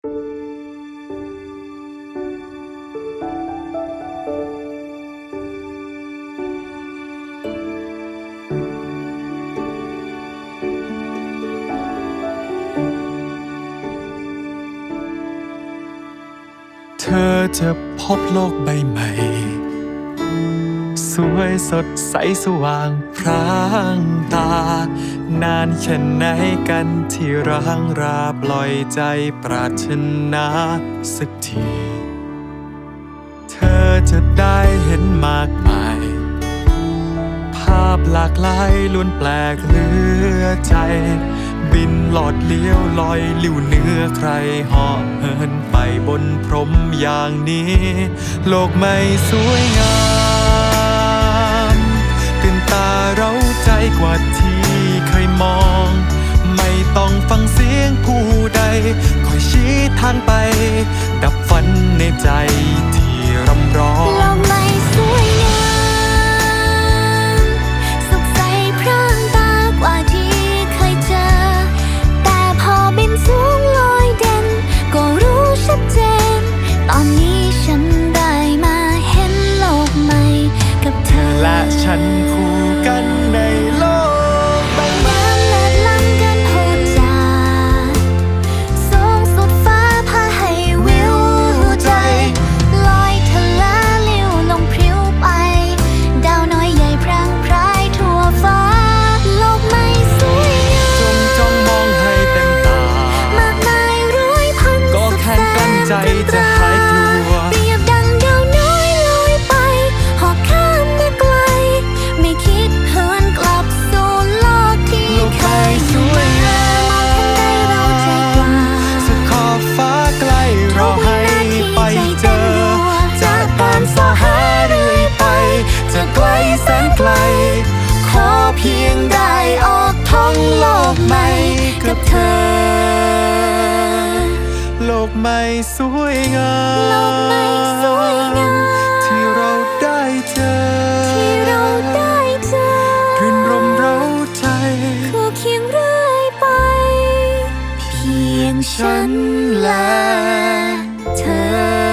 เธอจะพบโลกใบใหม่ วยสดใสสว่างพรางตา นานแค่ไหนกันที่ร้างราปล่อยใจปรารถนาสักที เธอจะได้เห็นมากมาย ภาพหลากหลายล้วนแปลกเหลือใจ บินหลอดเลี้ยวลอยลิ่วเนื้อใครเหาะเหินไปบนพรมอย่างนี้ โลกไม่สวยงาม ตื่นตาเราใจกว่าที่เคยมอง ไม่ต้องฟังเสียงผู้ใด คอยชี้ทางไป ดับฝันในใจ นใกใหม่สวยงามที่เราได้เจอรื่นรมเราใจคู่เคียงเรื่อยไป เพียงฉันและเธอ